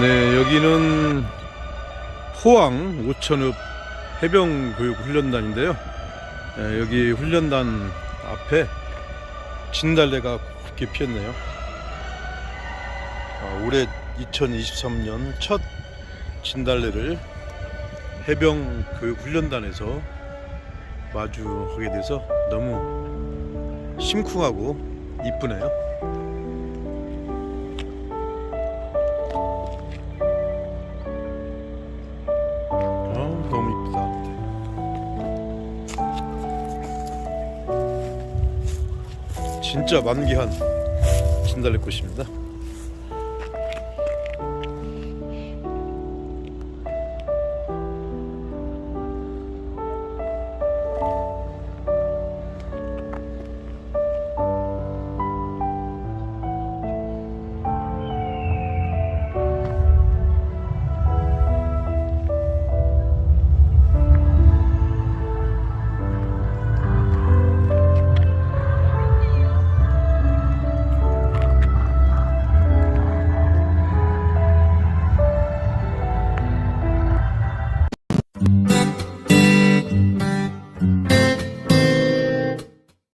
네, 여기는 포항 오천읍 해병교육훈련단인데요. 예, 여기 훈련단 앞에 진달래가 곱게 피었네요. 아, 올해 2023년 첫 진달래를 해병교육훈련단에서 마주하게 돼서 너무 심쿵하고 이쁘네요. 진짜 만개한 진달래꽃입니다.